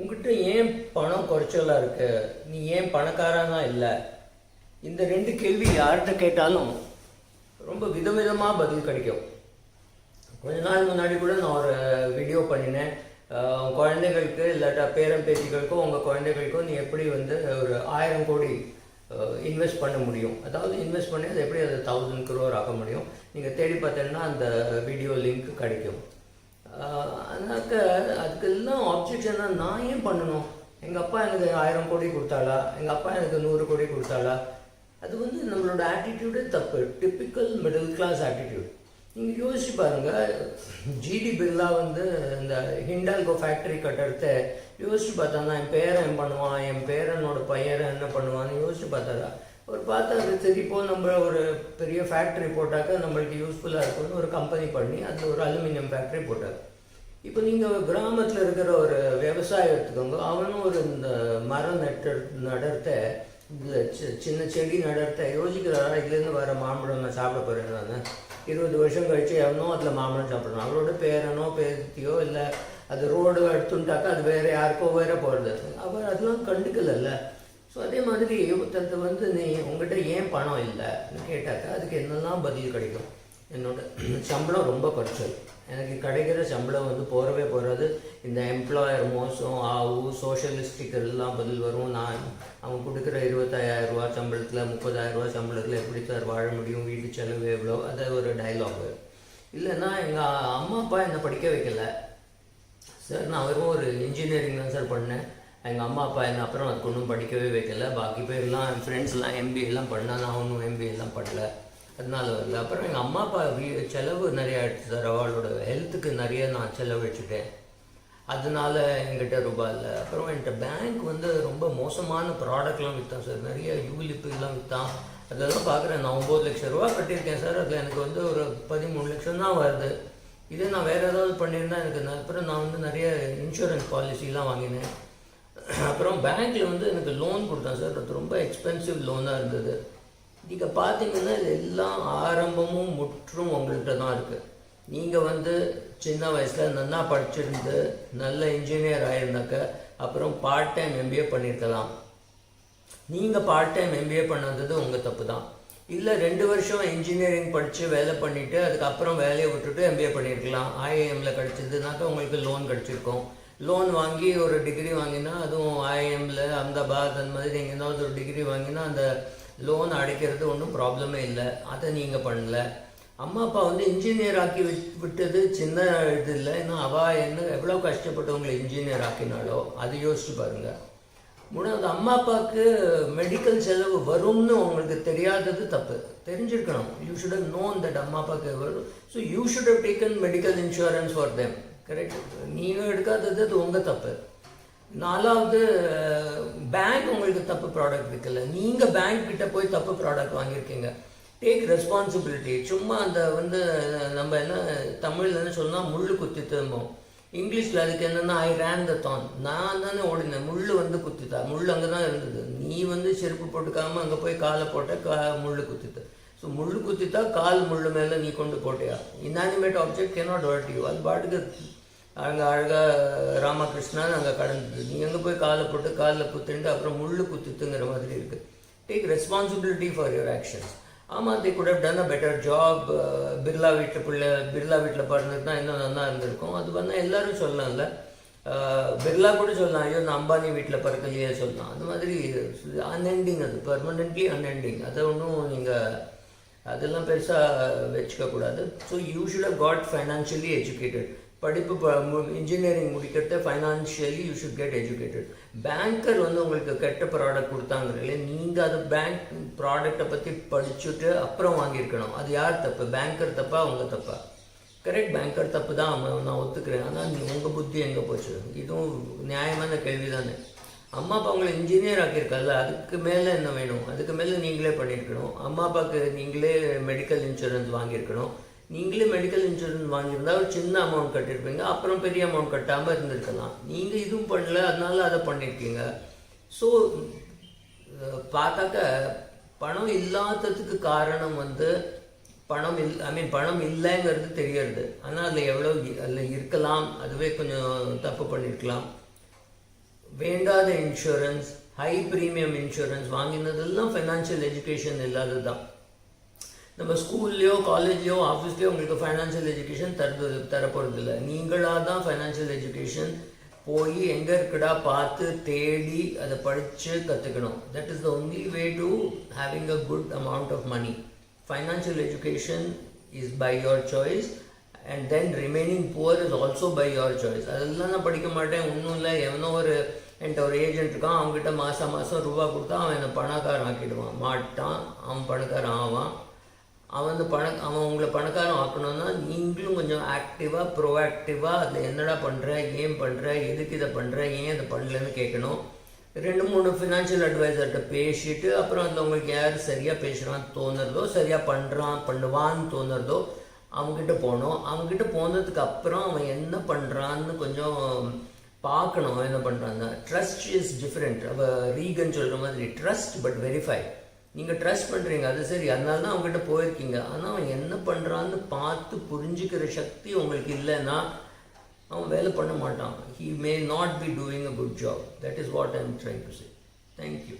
உங்ககிட்ட ஏன் பணம் குறைச்சலாக இருக்கு? நீ ஏன் பணக்காரனா இல்லை? இந்த ரெண்டு கேள்வி யார்கிட்ட கேட்டாலும் ரொம்ப விதவிதமாக பதில் கிடைக்கும். கொஞ்ச நாள் முன்னாடி கூட நான் ஒரு வீடியோ பண்ணினேன். குழந்தைகளுக்கு இல்லாட்டா பேரன் பேத்திகளுக்கோ உங்கள் குழந்தைகளுக்கோ நீ எப்படி வந்து ஒரு ஆயிரம் கோடி இன்வெஸ்ட் பண்ண முடியும்? அதாவது இன்வெஸ்ட் பண்ணி அது எப்படி அது தௌசண்ட் குரோர் ஆக முடியும்? நீங்கள் தேடி பார்த்தீங்கன்னா அந்த வீடியோ லிங்க் கிடைக்கும். அதனாக்க அதுக்கெல்லாம் ஆப்ஜெக்ஷன்னா நான் ஏன் பண்ணணும்? எங்கள் அப்பா எனக்கு ஆயிரம் கோடி கொடுத்தாளா? எங்கள் அப்பா எனக்கு நூறு கோடி கொடுத்தாளா? அது வந்து நம்மளோட ஆட்டிடியூடே தப்பு. டிப்பிக்கல் மிடில் கிளாஸ் ஆட்டிடியூட் நீங்கள் யோசிச்சு பாருங்கள் ஜிடி பிர்லா வந்து இந்த ஹிண்டால்கோ ஃபேக்ட்ரி கட்டுறத யோசிச்சு தான் என் பேரன் என்ன பண்ணுவான்? என் பேரனோட பையன் என்ன பண்ணுவான்னு யோசிச்சு பார்த்தாரா அவர் பார்த்தா சரி திருப்போ நம்ம ஒரு பெரிய ஃபேக்ட்ரி போட்டாக்க நம்மளுக்கு யூஸ்ஃபுல்லாக இருக்கும்னு ஒரு கம்பெனி பண்ணி அதில் ஒரு அலுமினியம் ஃபேக்டரி போட்டார். இப்போ நீங்கள் கிராமத்தில் இருக்கிற ஒரு விவசாயம் எடுத்துக்கோங்க அவனும் ஒரு இந்த மரம் நட்டு நடத்த இந்த சின்ன செடி நடத்த யோசிக்கிறாரா? இதுலேருந்து வர மாம்பழம் நான் சாப்பிட போகிறேன் நான் இருபது வருஷம் கழித்து எவனோ அதில் மாம்பழம் சாப்பிடணும் அவரோட பேரனோ பேத்தியோ இல்லை அது ரோடு எடுத்துட்டாக்கா அது வேறு யாருக்கோ வேற போகிறது அவர் அதெல்லாம் கண்டுக்கலல்ல. ஸோ அதே மாதிரி ஒருத்தருக்கு வந்து நீ உங்ககிட்ட ஏன் பணம் இல்லைன்னு கேட்டாக்கா அதுக்கு என்னெல்லாம் பதில் கிடைக்கும்? என்னோட சம்பளம் ரொம்ப குறைச்சல். எனக்கு கிடைக்கிற சம்பளம் வந்து போகிறவே போகிறது இந்த எம்ப்ளாயர் மோசம் ஆவு சோஷியலிஸ்டிக் எல்லாம் பதில் வரும். நான் அவன் கொடுக்குற இருபத்தாயிரம் ரூபா சம்பளத்தில் முப்பதாயிரம் ரூபா சம்பளத்தில் எப்படி சார் வாழ முடியும்? வீட்டு செலவு எவ்வளோ? அது ஒரு டைலாகு இல்லைன்னா எங்கள் அம்மா அப்பா என்னை படிக்க வைக்கல. சார் நான் வெறும் ஒரு இன்ஜினியரிங் தான் சார் பண்ணேன். எங்கள் அம்மா அப்பா என்ன அப்புறம் அதுக்கு ஒன்றும் படிக்கவே வைக்கல. பாக்கி பேர்லாம் என் ஃப்ரெண்ட்ஸ்லாம் எம்பிஏலாம் பண்ணால் நான் ஒன்றும் எம்பிஏலாம் பண்ணல. அதனால வரல அப்புறம் எங்கள் அம்மா அப்பா வீ செலவு நிறைய ஆயிடுச்சு சார். அவளோட ஹெல்த்துக்கு நிறைய நான் செலவழிச்சிட்டேன் அதனால எங்கிட்ட ரூபாய் இல்லை. அப்புறம் என்கிட்ட பேங்க் வந்து ரொம்ப மோசமான ப்ராடக்ட்லாம் விற்றான் சார். நிறைய யூலிப்புலாம் விற்றான் அதெல்லாம் பார்க்குறேன் நான் ஒம்பது லட்சம் ரூபா கட்டியிருக்கேன் சார். அதில் எனக்கு வந்து ஒரு பதிமூணு லட்சம் தான் வருது. இதே நான் வேறு ஏதாவது பண்ணியிருந்தா எனக்கு அப்புறம் நான் வந்து நிறைய இன்சூரன்ஸ் பாலிசிலாம் வாங்கினேன். அப்புறம் பேங்க்கில் வந்து எனக்கு லோன் கொடுத்தேன் சார். அது ரொம்ப எக்ஸ்பென்சிவ் லோனாக இருந்தது. நீங்கள் பார்த்தீங்கன்னா எல்லாம் ஆரம்பமும் முற்றும் உங்கள்கிட்ட தான் இருக்குது நீங்கள் வந்து சின்ன வயசில் நல்லா படிச்சிருந்து நல்ல இன்ஜினியர் ஆயிருந்தாக்க அப்புறம் பார்ட் டைம் எம்பிஏ பண்ணியிருக்கலாம் நீங்கள் பார்ட் டைம் எம்பிஏ பண்ணது உங்கள் தப்பு தான். இல்லை ரெண்டு வருஷம் இன்ஜினியரிங் படித்து வேலை பண்ணிவிட்டு அதுக்கப்புறம் வேலையை விட்டுட்டு எம்பிஏ பண்ணியிருக்கலாம் ஐஏஎம்மில் கிடச்சிதுனாக்கா உங்களுக்கு லோன் கிடச்சிருக்கும். லோன் வாங்கி ஒரு டிகிரி வாங்கினா அதுவும் ஐஏஎம்ல அஹமதாபாத் அந்த மாதிரி எங்கேயாவது ஒரு டிகிரி வாங்கினா அந்த லோன் அடைக்கிறது ஒன்றும் ப்ராப்ளமே இல்லை. அதை நீங்கள் பண்ணல அம்மா அப்பா வந்து இன்ஜினியர் ஆக்கி விட்டது சின்ன இது இல்லை. இன்னும் அவள் என்ன எவ்வளோ கஷ்டப்பட்டு உங்களை இன்ஜினியர் ஆக்கினாலோ அது யோசிச்சு பாருங்கள் மூணாவது அம்மா அப்பாவுக்கு மெடிக்கல் செலவு வரும்னு உங்களுக்கு தெரியாதது தப்பு. தெரிஞ்சிருக்கணும். You should have known that அம்மா அப்பாவுக்கு வரும் so you should have taken medical insurance for them correct நீங்கள் எடுக்காதது அது உங்கள் தப்பு. நாலாவது பேங்க் உங்களுக்கு தப்பு ப்ராடக்ட் இருக்குல்ல. நீங்கள் பேங்க் கிட்ட போய் தப்பு ப்ராடக்ட் வாங்கியிருக்கீங்க. டேக் ரெஸ்பான்சிபிலிட்டி சும்மா அந்த வந்து நம்ம என்ன தமிழில் என்ன சொன்னால் முள் குத்தி திரும்பும். இங்கிலீஷில் அதுக்கு என்னென்னா ஐ ரேன் த தான் நான் தானே ஓடினேன். முள் வந்து குத்தித்தா முள் அங்கே தான் இருந்தது. நீ வந்து செருப்பு போட்டுக்காமல் அங்கே போய் காலை போட்ட கா முள் குத்தித்த ஸோ முள் குத்தித்தா கால் முள் மேலே நீ கொண்டு போட்டியா? Inanimate object cannot hurt you அது பாட்டுக்கு அங்கே அழகாக ராமகிருஷ்ணான்னு அங்கே கடந்தது நீ எங்கே போய் காலை போட்டு காலில் குத்துட்டு அப்புறம் முள்ளு குத்துத்துங்கிற மாதிரி இருக்குது take responsibility for your actions ஆமாம் they could have done a better job Birla வீட்டில் பிள்ளை பிர்லா வீட்டில் பிறந்திருந்தா இன்னும் நல்லா இருந்திருக்கும். அது பண்ணால் எல்லாரும் சொல்லலாம்ல. பிர்லா கூட சொல்லலாம். ஐயோ நான் அம்பானி வீட்டில் பிறக்கலையே சொல்லலாம். அந்த மாதிரி அன்எண்டிங் அது பர்மனெண்ட்லி அன்எண்டிங் அதை ஒன்றும் நீங்கள் அதெல்லாம் பெருசாக வச்சுக்க கூடாது so you should have got financially educated படிப்பு engineering முடிக்கிறத financially you should get educated banker வந்து உங்களுக்கு கெட்ட ப்ராடக்ட் கொடுத்தாங்கிறீங்களே நீங்கள் அது பேங்க் ப்ராடக்டை பற்றி படிச்சுட்டு அப்புறம் வாங்கியிருக்கணும். அது யார் தப்பு? பேங்கர் தப்பா உங்கள் தப்பா? கரெக்ட் பேங்கர் தப்பு தான். அவன் நான் ஒத்துக்கிறேன். ஆனால் உங்கள் புத்தி எங்கே போச்சு? இதுவும் நியாயமான கேள்வி தானே அம்மா அப்பா உங்களை இன்ஜினியர் ஆக்கியிருக்கல அதுக்கு மேலே என்ன வேணும்? அதுக்கு மேலே நீங்களே பண்ணியிருக்கணும். அம்மா அப்பாவுக்கு நீங்களே மெடிக்கல் இன்சூரன்ஸ் வாங்கியிருக்கணும். நீங்களே மெடிக்கல் இன்சூரன்ஸ் வாங்கியிருந்தா ஒரு சின்ன அமௌண்ட் கட்டியிருப்பீங்க அப்புறம் பெரிய அமௌண்ட் கட்டாமல் இருந்திருக்கலாம். நீங்கள் இதுவும் பண்ணல அதனால அதை பண்ணியிருக்கீங்க. ஸோ பார்த்தாக்க பணம் இல்லாததுக்கு காரணம் வந்து பணம் இல் ஐ மீன் பணம் இல்லைங்கிறது தெரியறது. ஆனால் அதில் எவ்வளோ அதில் இருக்கலாம். அதுவே கொஞ்சம் தப்பு பண்ணியிருக்கலாம் வேண்டாத இன்சூரன்ஸ் ஹை ப்ரீமியம் இன்சூரன்ஸ் வாங்கினதெல்லாம் ஃபைனான்ஷியல் எஜுகேஷன் இல்லாதது தான் நம்ம ஸ்கூல்லையோ காலேஜ்லையோ ஆஃபீஸ்லேயோ உங்களுக்கு ஃபைனான்ஷியல் எஜுகேஷன் தருது தரப்போகிறது இல்லை நீங்களாக தான் ஃபைனான்ஷியல் எஜுகேஷன் போய் எங்கே இருக்குடா பார்த்து தேடி அதை படித்து கற்றுக்கணும் that is the only way to having a good amount of money financial education is by your choice and then remaining poor is also by your choice அதெல்லாம் நான் படிக்க மாட்டேன். ஒன்றும் இல்லை. எவனோ ஒரு என்கிட்ட ஒரு ஏஜென்ட் இருக்கான். அவங்ககிட்ட மாதம் மாதம் ரூபா கொடுத்தா அவன் என்னை பணக்காரன் ஆக்கிடுவான். மாட்டான். அவன் பணக்காரன் ஆவான். அவன் வந்து பண அவன் உங்களை பணக்காரன் ஆக்கணும்னா நீங்களும் கொஞ்சம் ஆக்டிவாக ப்ரோஆக்டிவாக அதை என்னடா பண்ணுற ஏன் பண்ணுற எதுக்கு இதை பண்ணுற ஏன் இதை பண்ணலன்னு கேட்கணும். ரெண்டு மூணு ஃபினான்ஷியல் அட்வைசர்கிட்ட பேசிட்டு அப்புறம் அதில் உங்களுக்கு யார் சரியாக பேசுகிறான்னு தோணுறதோ சரியாக பண்ணுறான் பண்ணுவான்னு தோணுறதோ அவங்ககிட்ட போகணும். அவங்ககிட்ட போனதுக்கு அப்புறம் அவன் என்ன பண்ணுறான்னு கொஞ்சம் பார்க்கணும் அவன் என்ன பண்ணுறான்னு ட்ரஸ்ட் இஸ் டிஃப்ரெண்ட் அவள் ரீகன் சொல்கிற மாதிரி ட்ரஸ்ட் பட் வெரிஃபை நீங்கள் ட்ரஸ்ட் பண்ணுறீங்க அது சரி. அதனால தான் அவங்ககிட்ட போயிருக்கீங்க. ஆனால் அவன் என்ன பண்ணுறான்னு பார்த்து புரிஞ்சுக்கிற சக்தி உங்களுக்கு இல்லைன்னா அவன் வேலை பண்ண மாட்டான். He may not be doing a good job that is what I am trying to say thank you